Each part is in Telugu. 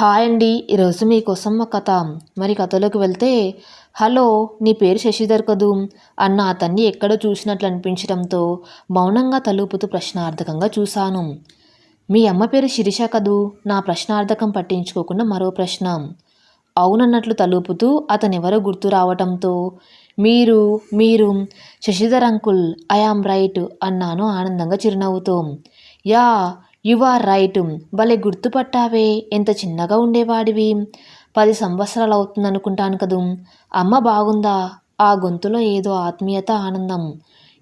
హాయ్ అండి. ఈరోజు మీకోసం ఒక కథ. మరి కథలోకి వెళ్తే హలో నీ పేరు శశిధర్ కదూ? అన్న అతన్ని ఎక్కడో చూసినట్లు అనిపించడంతో మౌనంగా తలుపుతూ ప్రశ్నార్థకంగా చూశాను. మీ అమ్మ పేరు శిరీష కదూ? నా ప్రశ్నార్థకం పట్టించుకోకుండా మరో ప్రశ్న. అవునన్నట్లు తలుపుతూ అతనెవరో గుర్తు రావటంతో మీరు మీరు Sasidhar uncle I am right అన్నాను ఆనందంగా చిరునవ్వుతో. యా యు ఆర్ రైట్ భలే గుర్తుపట్టావే. ఎంత చిన్నగా ఉండేవాడివి. పది సంవత్సరాలు అవుతుందనుకుంటాను కదూ. అమ్మ బాగుందా? ఆ గొంతులో ఏదో ఆత్మీయత ఆనందం.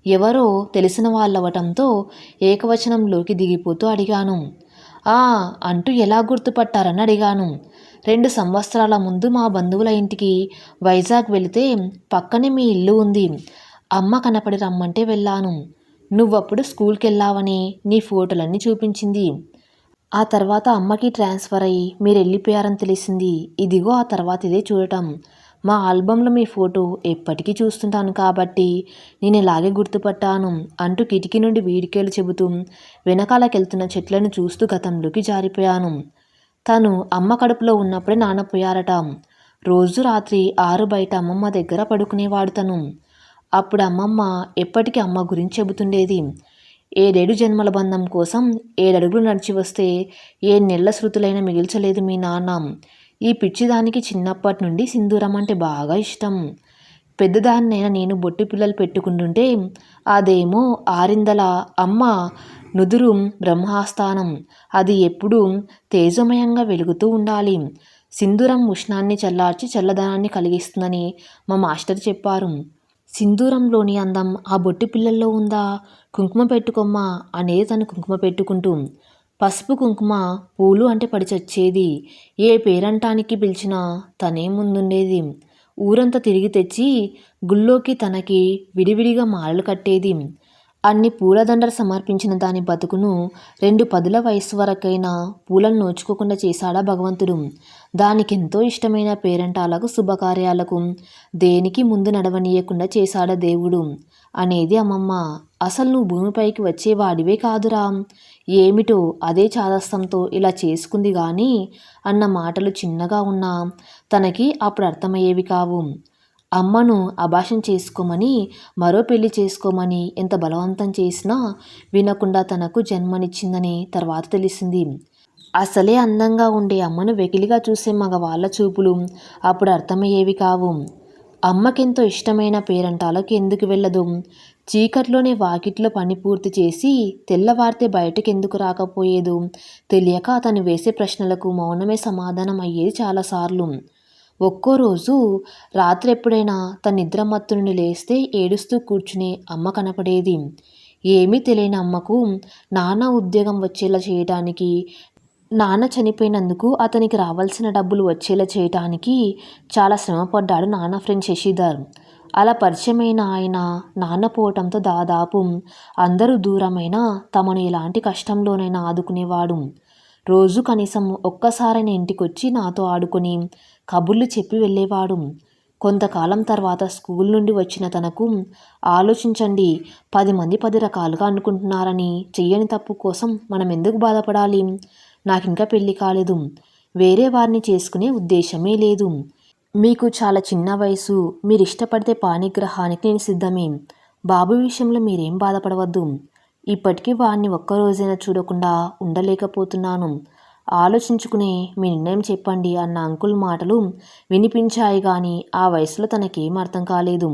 ఎవరో తెలిసిన వాళ్ళవటంతో ఏకవచనంలోకి దిగిపోతూ అడిగాను. ఆ అంటూ ఎలా గుర్తుపట్టారని అడిగాను. రెండు సంవత్సరాల ముందు మా బంధువుల ఇంటికి వైజాగ్ వెళితే పక్కనే మీ ఇల్లు ఉంది. అమ్మ కనపడి రమ్మంటే వెళ్ళాను. నువ్వప్పుడు స్కూల్కి వెళ్ళావని నీ ఫోటోలన్నీ చూపించింది. ఆ తర్వాత అమ్మకి ట్రాన్స్ఫర్ అయ్యి మీరు వెళ్ళిపోయారని తెలిసింది. ఇదిగో ఆ తర్వాత ఇదే చూడటం. మా ఆల్బంలో మీ ఫోటో ఎప్పటికీ చూస్తుంటాను కాబట్టి నేను ఇలాగే గుర్తుపట్టాను అంటూ కిటికీ నుండి వీడికేలు చెబుతూ వెనకాలకెళ్తున్న చెట్లను చూస్తూ గతంలోకి జారిపోయాను. తను అమ్మ కడుపులో ఉన్నప్పుడే నాన్నపోయారట రోజు రాత్రి ఆరు బయట అమ్మమ్మ దగ్గర పడుకునేవాడు తను. అప్పుడు అమ్మమ్మ ఎప్పటికీ అమ్మ గురించి చెబుతుండేది. ఏడేడు జన్మల బంధం కోసం ఏడడుగులు నడిచి వస్తే ఏ నెల శృతులైనా మిగిల్చలేదు మీ నాన్న. ఈ పిచ్చిదానికి చిన్నప్పటి నుండి సింధూరం అంటే బాగా ఇష్టం. పెద్దదాన్నైనా నేను బొట్టు పిల్లలు పెట్టుకుంటుంటే అదేమో ఆరిందల అమ్మ నుదురు బ్రహ్మాస్థానం. అది ఎప్పుడూ తేజమయంగా వెలుగుతూ ఉండాలి. సింధూరం ఉష్ణాన్ని చల్లార్చి చల్లదనాన్ని కలిగిస్తుందని మా మాస్టర్ చెప్పారు. సింధూరంలోని అందం ఆ బొట్టు పిల్లల్లో ఉందా? కుంకుమ పెట్టుకోమ్మా అనేది తను కుంకుమ పెట్టుకుంటూ. పసుపు కుంకుమ పూలు అంటే పడిచొచ్చేది ఏ పేరంటానికి పిలిచినా తనే ముందుండేది. ఊరంతా తిరిగి తెచ్చి గుళ్ళోకి తనకి విడివిడిగా మాలలు కట్టేది. అన్ని పూలదండలు సమర్పించిన దాని బతుకును రెండు పదుల వయసు వరకైనా పూలను నోచుకోకుండా చేశాడా భగవంతుడు. దానికెంతో ఇష్టమైన పేరంటాలకు శుభకార్యాలకు. దేనికి ముందు నడవనీయకుండా చేశాడా దేవుడు? అనేది అమ్మమ్మ అసలు నువ్వు భూమిపైకి వచ్చేవాడివే కాదురా. ఏమిటో అదే చాదస్తంతో ఇలా చేసుకుంది కానీ అన్న మాటలు చిన్నగా ఉన్నా తనకి అప్పుడు అర్థమయ్యేవి కావు. అమ్మను అభాషం చేసుకోమని మరో పెళ్ళి చేసుకోమని ఎంత బలవంతం చేసినా వినకుండా తనకు జన్మనిచ్చిందని తర్వాత తెలిసింది. అసలే అందంగా ఉండే అమ్మను వెకిలిగా చూసే మగవాళ్ళ చూపులు అప్పుడు అర్థమయ్యేవి కావు. అమ్మకెంతో ఇష్టమైన పేరంటాలకు ఎందుకు వెళ్ళదు? చీకట్లోనే వాకిట్లో పని పూర్తి చేసి తెల్లవారితే బయటకు ఎందుకు రాకపోయేదు? తెలియక అతను వేసే ప్రశ్నలకు మౌనమే సమాధానం అయ్యేది చాలాసార్లు. ఒక్కో రోజు రాత్రి ఎప్పుడైనా తన నిద్రమత్తు నుండి లేస్తే ఏడుస్తూ కూర్చునే అమ్మ కనపడేది. ఏమీ తెలియని అమ్మకు నాన్న ఉద్యోగం వచ్చేలా చేయడానికి నాన్న చనిపోయినందుకు అతనికి రావాల్సిన డబ్బులు వచ్చేలా చేయటానికి చాలా శ్రమపడ్డాడు నాన్న ఫ్రెండ్ శశిధర్. అలా పరిచయమైన ఆయన నాన్న పోవటంతో దాదాపు అందరూ దూరమైన తమను ఎలాంటి కష్టంలోనైనా ఆదుకునేవాడు. రోజు కనీసం ఒక్కసారైనా ఇంటికొచ్చి నాతో ఆడుకొని కబుర్లు చెప్పి వెళ్ళేవాడు. కొంతకాలం తర్వాత స్కూల్ నుండి వచ్చిన తనకు ఆలోచించండి పది మంది పది రకాలుగా అనుకుంటున్నారని. చెయ్యని తప్పు కోసం మనం ఎందుకు బాధపడాలి? నాకు ఇంకా పెళ్ళి కాలేదు. వేరే వారిని చేసుకునే ఉద్దేశమే లేదు. మీకు చాలా చిన్న వయసు. మీరు ఇష్టపడితే పాణిగ్రహానికి నేను సిద్ధమే. బాబు విషయంలో మీరేం బాధపడవద్దు. ఇప్పటికీ వాడిని ఒక్కరోజైనా చూడకుండా ఉండలేకపోతున్నాను. ఆలోచించుకుని మీ నిర్ణయం చెప్పండి అన్న అంకుల్ మాటలు వినిపించాయి కానీ ఆ వయసులో తనకేం అర్థం కాలేదు.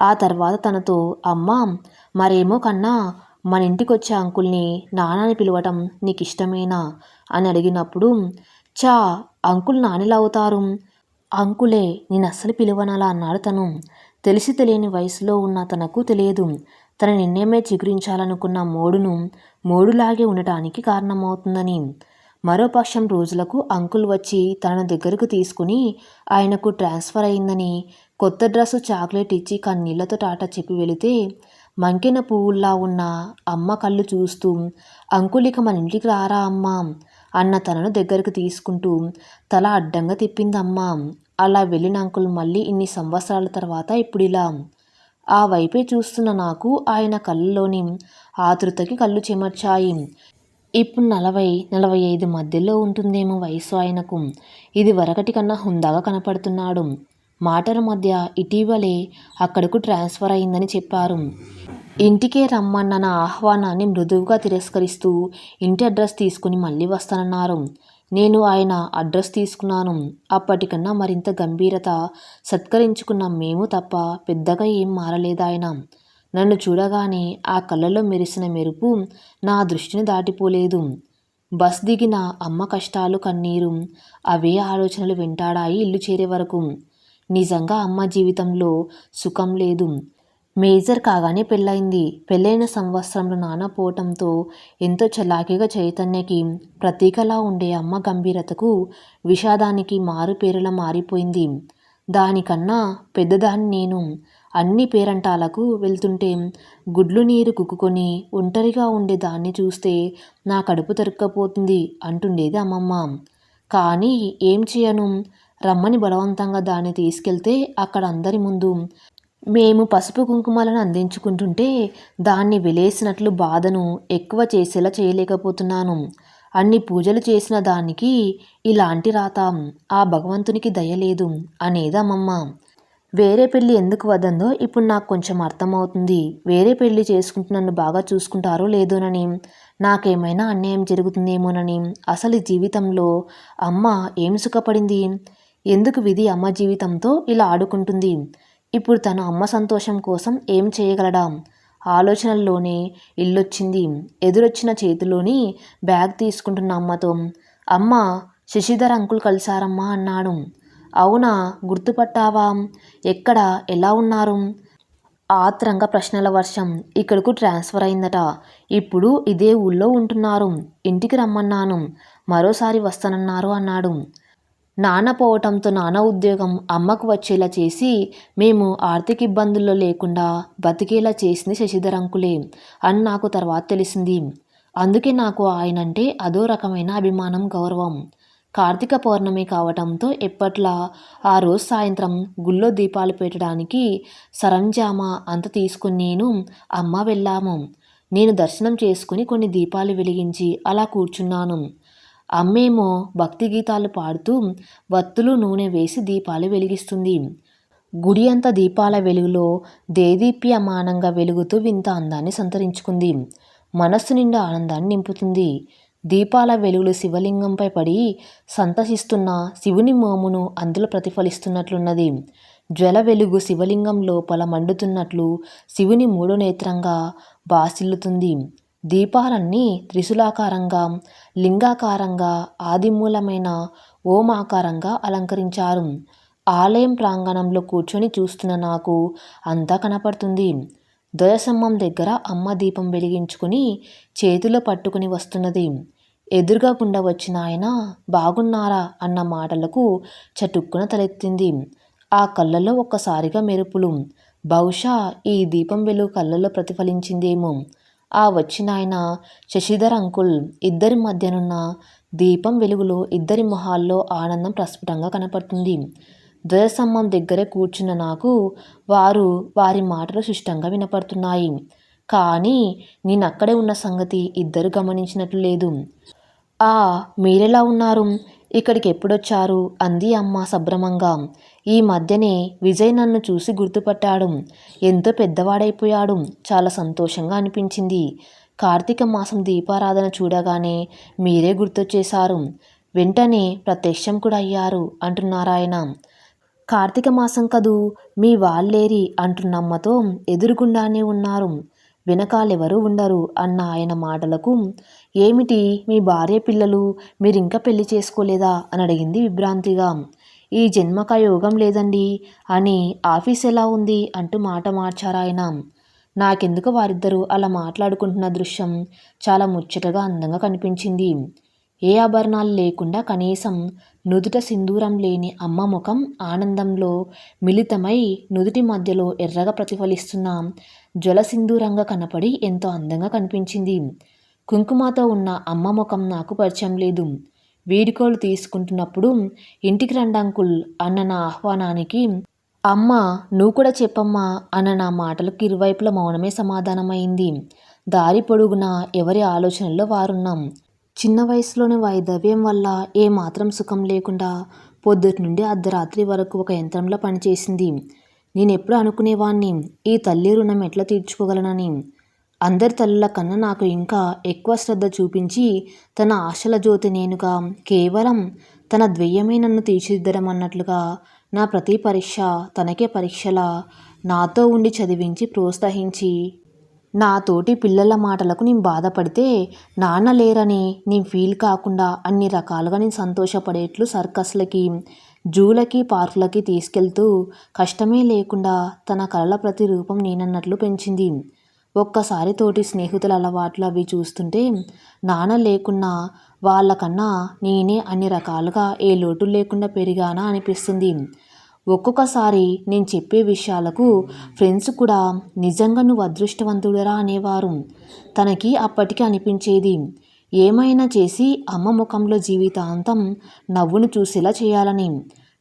ఆ తర్వాత తనతో అమ్మ మరేమో కన్నా మన ఇంటికి వచ్చే అంకుల్ని నాన్నని పిలవటం నీకు ఇష్టమేనా అని అడిగినప్పుడు చా అంకుల్ నానిలా అవుతారు. అంకులే నేను అస్సలు పిలవనలా అన్నాడు తను. తెలిసి తెలియని వయసులో ఉన్న తనకు తెలియదు. తన నిర్ణయమే చిగురించాలనుకున్న మోడును మోడులాగే ఉండటానికి కారణమవుతుందని. మరోపక్షం రోజులకు అంకుల్ వచ్చి తన దగ్గరకు తీసుకుని ఆయనకు ట్రాన్స్ఫర్ అయిందని కొత్త డ్రెస్సు చాక్లెట్ ఇచ్చి కన్నీళ్ళతో టాటా చెప్పి వెళితే మంకిన పువ్వుల్లా ఉన్న అమ్మ కళ్ళు చూస్తూ అంకులిక మన ఇంటికి రారా అమ్మా అన్న తనను దగ్గరకు తీసుకుంటూ తల అడ్డంగా తిప్పిందమ్మా. అలా వెళ్ళిన అంకుల్ మళ్ళీ ఇన్ని సంవత్సరాల తర్వాత ఇప్పుడు ఇలా ఆ వైపే చూస్తున్న నాకు ఆయన కళ్ళలోని ఆతృతకి కళ్ళు చెమర్చాయి. ఇప్పుడు నలభై నలభై ఐదు మధ్యలో ఉంటుందేమో వయసు ఆయనకు. ఇది వరకటి కన్నా హుందాగా కనపడుతున్నాడు. మాటల మధ్య ఇటీవలే అక్కడకు ట్రాన్స్ఫర్ అయిందని చెప్పారు. ఇంటికే రమ్మన్న నా ఆహ్వానాన్ని మృదువుగా తిరస్కరిస్తూ ఇంటి అడ్రస్ తీసుకుని మళ్ళీ వస్తానన్నారు. నేను ఆయన అడ్రస్ తీసుకున్నాను. అప్పటికన్నా మరింత గంభీరత సత్కరించుకున్న మేము తప్ప పెద్దగా ఏం మారలేదు ఆయన నన్ను చూడగానే ఆ కళ్ళలో మెరిసిన మెరుపు నా దృష్టిని దాటిపోలేదు. బస్ దిగిన అమ్మ కష్టాలు కన్నీరు అవే ఆలోచనలు వెంటాడాయి ఇల్లు చేరే వరకు. నిజంగా అమ్మ జీవితంలో సుఖం లేదు. మేజర్ కాగానే పెళ్ళైంది పెళ్ళైన సంవత్సరంలో నాన్న పోవటంతో ఎంతో చలాకీగా చైతన్యకి ప్రతీకలా ఉండే అమ్మ గంభీరతకు విషాదానికి మారుపేరులా మారిపోయింది. దానికన్నా పెద్దదాన్ని నేను అన్ని పేరంటాలకు వెళ్తుంటే గుడ్లు నీరు కుక్కుకొని ఒంటరిగా ఉండే దాన్ని చూస్తే నా కడుపు తరుక్కపోతుంది అంటుండేది అమ్మమ్మ. కానీ ఏం చేయను? రమ్మని బలవంతంగా దాన్ని తీసుకెళ్తే అక్కడ అందరి ముందు మేము పసుపు కుంకుమలను అందించుకుంటుంటే దాన్ని వెలేసినట్లు బాధను ఎక్కువ చేసేలా చేయలేకపోతున్నాను. అన్ని పూజలు చేసిన దానికి ఇలాంటి రాత ఆ భగవంతునికి దయలేదు అనేది అమ్మమ్మ. వేరే పెళ్ళి ఎందుకు వద్దందో ఇప్పుడు నాకు కొంచెం అర్థమవుతుంది. వేరే పెళ్ళి చేసుకుంటూ నన్ను బాగా చూసుకుంటారో లేదోనని. నాకేమైనా అన్యాయం జరుగుతుందేమోనని. అసలు జీవితంలో అమ్మ ఏం సుఖపడింది? ఎందుకు విధి అమ్మ జీవితంతో ఇలా ఆడుకుంటుంది? ఇప్పుడు తన అమ్మ సంతోషం కోసం ఏం చేయగలడా? ఆలోచనల్లోనే ఇల్లొచ్చింది. ఎదురొచ్చిన చేతిలోని బ్యాగ్ తీసుకుంటున్న అమ్మతో. అమ్మ శశిధర్ అంకుల్ కలిశారమ్మా అన్నాడు. అవునా? గుర్తుపట్టావా. ఎక్కడ? ఎలా ఉన్నారు? ఆత్రంగా ప్రశ్నల వర్షం ఇక్కడకు ట్రాన్స్ఫర్ అయిందట. ఇప్పుడు ఇదే ఊళ్ళో ఉంటున్నారు. ఇంటికి రమ్మన్నాను. మరోసారి వస్తానన్నారు అన్నాడు. నాన్న పోవటంతో నాన్న ఉద్యోగం అమ్మకు వచ్చేలా చేసి మేము ఆర్థిక ఇబ్బందుల్లో లేకుండా బతికేలా చేసింది శశిధర్ అంకులే అని నాకు తర్వాత తెలిసింది. అందుకే నాకు ఆయనంటే అదో రకమైన అభిమానం గౌరవం. కార్తీక పౌర్ణమి కావటంతో ఎప్పట్లా ఆ రోజు సాయంత్రం గుళ్ళో దీపాలు పెట్టడానికి సరంజామా అంత తీసుకుని నేను అమ్మ వెళ్ళాము. నేను దర్శనం చేసుకుని కొన్ని దీపాలు వెలిగించి అలా కూర్చున్నాను. అమ్మేమో భక్తి గీతాలు పాడుతూ వత్తులు నూనె వేసి దీపాలు వెలిగిస్తుంది. గుడి అంత దీపాల వెలుగులో దేదీప్యమానంగా వెలుగుతూ వింత అందాన్ని సంతరించుకుంది. మనస్సు నిండా ఆనందాన్ని నింపుతుంది. దీపాల వెలుగులు శివలింగంపై పడి సంతసిస్తున్న శివుని మోమును అందులో ప్రతిఫలిస్తున్నట్లున్నది. జ్వల వెలుగు శివలింగం లోపల మండుతున్నట్లు శివుని మూడో నేత్రంగా బాసిల్లుతుంది. దీపాలన్నీ త్రిశూలాకారంగా లింగాకారంగా ఆదిమూలమైన ఓమాకారంగా అలంకరించారు. ఆలయం ప్రాంగణంలో కూర్చొని చూస్తున్న నాకు అంతా కనపడుతుంది. ధ్వజస్తంభం దగ్గర అమ్మ దీపం వెలిగించుకుని చేతిలో పట్టుకుని వస్తున్నది. ఎదురుగా గుండా వచ్చిన ఆయన బాగున్నారా? అన్న మాటలకు చటుక్కున తలెత్తింది. ఆ కళ్ళలో ఒక్కసారిగా మెరుపులు. బహుశా ఈ దీపం వెలుగు కళ్ళలో ప్రతిఫలించిందేమో. ఆ వచ్చిన ఆయన శశిధర్ అంకుల్ ఇద్దరి మధ్యనున్న దీపం వెలుగులో ఇద్దరి మొహాల్లో ఆనందం ప్రస్ఫుటంగా కనపడుతుంది. ధ్వజస్తంభం దగ్గరే కూర్చున్న నాకు వారు వారి మాటలు శిష్టంగా వినపడుతున్నాయి. కానీ నేను అక్కడే ఉన్న సంగతి ఇద్దరు గమనించినట్లు లేదు. ఆ మీరెలా ఉన్నారు? ఇక్కడికి ఎప్పుడొచ్చారు? అంది అమ్మ సభ్రమంగా ఈ మధ్యనే విజయ్ నన్ను చూసి గుర్తుపట్టాడు. ఎంతో పెద్దవాడైపోయాడు. చాలా సంతోషంగా అనిపించింది. కార్తీక మాసం దీపారాధన చూడగానే మీరే గుర్తొచ్చేశారు. వెంటనే ప్రత్యక్షం కూడా అయ్యారు అంటున్నారాయన. కార్తీక మాసం కదూ మీ వాళ్ళేరి అంటున్నమ్మతో ఎదురుగుండానే ఉన్నారు. వెనకాలెవరూ ఉండరు అన్న ఆయన మాటలకు. ఏమిటి మీ భార్య పిల్లలు మీరింకా పెళ్ళి చేసుకోలేదా? అని అడిగింది విభ్రాంతిగా. ఈ జన్మక యోగం లేదండి. అని ఆఫీస్ ఎలా ఉంది? అంటూ మాట మార్చారాయన నాకెందుకు వారిద్దరూ అలా మాట్లాడుకుంటున్న దృశ్యం? చాలా ముచ్చటగా అందంగా కనిపించింది. ఏ ఆభరణాలు లేకుండా కనీసం నుదుట సింధూరం లేని అమ్మ ముఖం ఆనందంలో మిళితమై నుదుటి మధ్యలో ఎర్రగా ప్రతిఫలిస్తున్న జలసింధూరంగా కనపడి ఎంతో అందంగా కనిపించింది. కుంకుమతో ఉన్న అమ్మ ముఖం నాకు పరిచయం లేదు. వీడుకోలు తీసుకుంటున్నప్పుడు ఇంటికి రండంకుల్ అన్న నా ఆహ్వానానికి అమ్మ నువ్వు కూడా చెప్పమ్మా అన్న నా మాటలకు ఇరువైపుల మౌనమే సమాధానమైంది. దారి పొడుగునా ఎవరి ఆలోచనల్లో వారున్నాం. చిన్న వయసులోని వైధవ్యం వల్ల ఏమాత్రం సుఖం లేకుండా పొద్దుటి నుండి అర్ధరాత్రి వరకు ఒక యంత్రంలో పనిచేసింది. నేనెప్పుడు అనుకునేవాణ్ణి ఈ తల్లి రుణం ఎట్లా తీర్చుకోగలనని. అందరి తల్లుల కన్నా నాకు ఇంకా ఎక్కువ శ్రద్ధ చూపించి తన ఆశల జ్యోతి నేనుగా కేవలం తన ద్వేయమే నన్ను తీర్చిదిద్దడం అన్నట్లుగా నా ప్రతి పరీక్ష తనకే పరీక్షలా నాతో ఉండి చదివించి ప్రోత్సహించి నా తోటి పిల్లల మాటలకు నేను బాధపడితే నాన్న లేరని నేను ఫీల్ కాకుండా అన్ని రకాలుగా నేను సంతోషపడేట్లు సర్కస్లకి జూలకి పార్కులకి తీసుకెళ్తూ కష్టమే లేకుండా తన కళల ప్రతి రూపం నేనన్నట్లు పెంచింది. ఒక్కసారి తోటి స్నేహితుల అలవాట్లు అవి చూస్తుంటే నాన్న లేకున్నా వాళ్ళకన్నా నేనే అన్ని రకాలుగా ఏ లోటు లేకుండా పెరిగానా అనిపిస్తుంది. ఒక్కొక్కసారి నేను చెప్పే విషయాలకు ఫ్రెండ్స్ కూడా నిజంగా నువ్వు అదృష్టవంతుడరా అనేవారు. తనకి అప్పటికి అనిపించేది ఏమైనా చేసి అమ్మ ముఖంలో జీవితాంతం నవ్వును చూసేలా చేయాలని.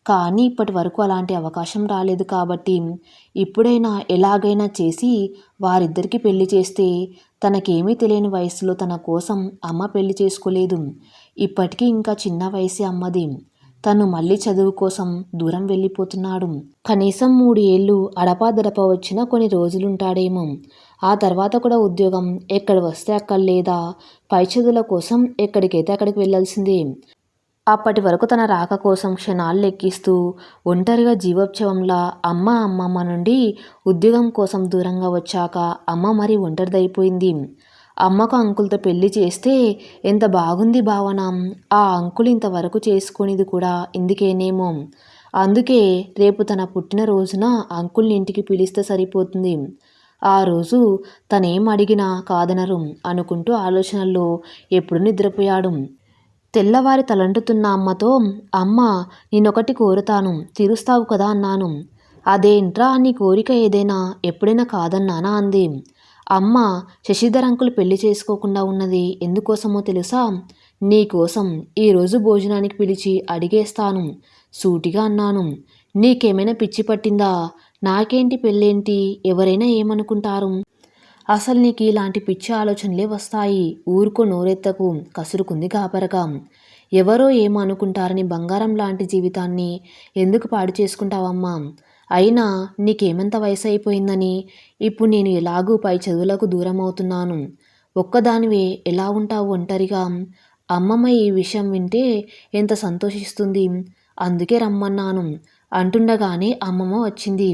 కానీ ఇప్పటి వరకు అలాంటి అవకాశం రాలేదు కాబట్టి ఇప్పుడైనా ఎలాగైనా చేసి వారిద్దరికి పెళ్ళి చేస్తే తనకేమీ తెలియని వయసులో తన కోసం అమ్మ పెళ్ళి చేసుకోలేదు. ఇప్పటికీ ఇంకా చిన్న వయసే అమ్మది. తను మళ్ళీ చదువు కోసం దూరం వెళ్ళిపోతున్నాడు. కనీసం మూడు ఏళ్ళు అడపాదడప వచ్చిన కొన్ని రోజులుంటాడేమో. ఆ తర్వాత కూడా ఉద్యోగం ఎక్కడ వస్తే అక్కడ లేదా పై చదువుల కోసం ఎక్కడికైతే అక్కడికి వెళ్ళాల్సిందే. అప్పటి వరకు తన రాక కోసం క్షణాలు లెక్కిస్తూ ఒంటరిగా జీవోత్సవంలా అమ్మ అమ్మమ్మ నుండి ఉద్యోగం కోసం దూరంగా వచ్చాక అమ్మ మరి ఒంటరిదైపోయింది. అమ్మకు అంకుల్తో పెళ్ళి చేస్తే ఎంత బాగుంది భావన. ఆ అంకుల్ ఇంతవరకు చేసుకునేది కూడా ఇందుకేనేమో. అందుకే రేపు తన పుట్టినరోజున అంకుల్ని ఇంటికి పిలిస్తే సరిపోతుంది. ఆ రోజు తనేం అడిగినా కాదనరు అనుకుంటూ ఆలోచనల్లో ఎప్పుడు నిద్రపోయాడు. తెల్లవారి తలంటుతున్న అమ్మతో అమ్మ నేనొకటి కోరుతాను తీరుస్తావు కదా అన్నాను. అదేంట్రా నీ కోరిక ఏదైనా ఎప్పుడైనా కాదన్నానా అంది. అమ్మ శశిధర్ అంకులు పెళ్ళి చేసుకోకుండా ఉన్నది ఎందుకోసమో తెలుసా? నీకోసం ఈరోజు భోజనానికి పిలిచి అడిగేస్తాను. సూటిగా అన్నాను. నీకేమైనా పిచ్చి పట్టిందా? నాకేంటి పెళ్ళేంటి? ఎవరైనా ఏమనుకుంటారు? అసలు నీకు ఇలాంటి పిచ్చి ఆలోచనలే వస్తాయి. ఊరుకో నోరెత్తకు. కసురుకుంది కాపరగా ఎవరో ఏమనుకుంటారని బంగారం లాంటి జీవితాన్ని ఎందుకు పాడు చేసుకుంటావమ్మా? అయినా నీకేమంత వయసు అయిపోయిందని ఇప్పుడు నేను ఎలాగూ పై చదువులకు దూరం అవుతున్నాను ఒక్కదానివే ఎలా ఉంటావు ఒంటరిగా? అమ్మమ్మ ఈ విషయం వింటే ఎంత సంతోషిస్తుంది? అందుకే రమ్మన్నాను అంటుండగానే అమ్మమ్మ వచ్చింది.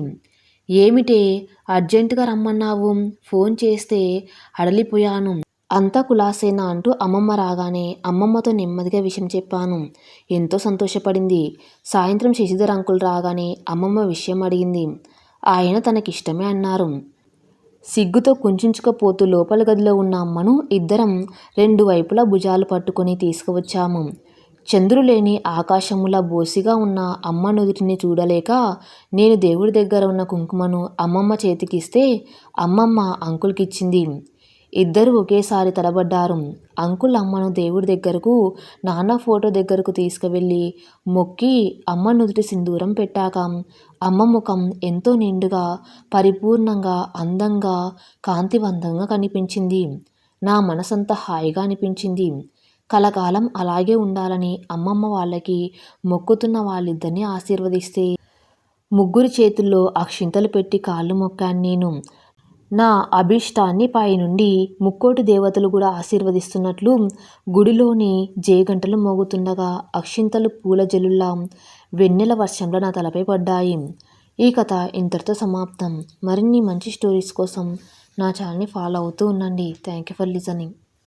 ఏమిటే అర్జెంటుగా రమ్మన్నావు? ఫోన్ చేస్తే అడలిపోయాను. అంతా కులాసేనా అంటూ అమ్మమ్మ రాగానే అమ్మమ్మతో నెమ్మదిగా విషయం చెప్పాను. ఎంతో సంతోషపడింది. సాయంత్రం శశిధర్ అంకుల్ రాగానే అమ్మమ్మ విషయం అడిగింది. ఆయన తనకిష్టమే అన్నారు. సిగ్గుతో కుంచుకుపోతూ లోపల గదిలో ఉన్న అమ్మను ఇద్దరం రెండు వైపులా భుజాలు పట్టుకొని తీసుకువచ్చాము. చంద్రులేని ఆకాశములా బోసిగా ఉన్న అమ్మ నుదుటిని చూడలేక నేను దేవుడి దగ్గర ఉన్న కుంకుమను అమ్మమ్మ చేతికిస్తే అమ్మమ్మ అంకుల్కిచ్చింది. ఇద్దరు ఒకేసారి తడబడ్డారు. అంకుల్ అమ్మను దేవుడి దగ్గరకు నాన్న ఫోటో దగ్గరకు తీసుకువెళ్ళి మొక్కి అమ్మ నుదుటి సింధూరం పెట్టాక అమ్మ ముఖం ఎంతో నిండుగా పరిపూర్ణంగా అందంగా కాంతివంతంగా కనిపించింది. నా మనసంతా హాయిగా అనిపించింది. కలకాలం అలాగే ఉండాలని అమ్మమ్మ వాళ్ళకి మొక్కుతున్న వాళ్ళిద్దరిని ఆశీర్వదిస్తే ముగ్గురి చేతుల్లో అక్షింతలు పెట్టి కాళ్ళు మొక్కాను నేను. నా అభీష్టాన్ని పైనుండి ముక్కోటి దేవతలు కూడా ఆశీర్వదిస్తున్నట్లు గుడిలోని జేగంటలు మోగుతుండగా అక్షింతలు పూల జల్లుల్లా వెన్నెల వర్షంలో నా తలపై పడ్డాయి. ఈ కథ ఇంతటితో సమాప్తం. మరిన్ని మంచి స్టోరీస్ కోసం నా ఛానల్ని ఫాలో అవుతూ ఉండండి. Thank you for listening.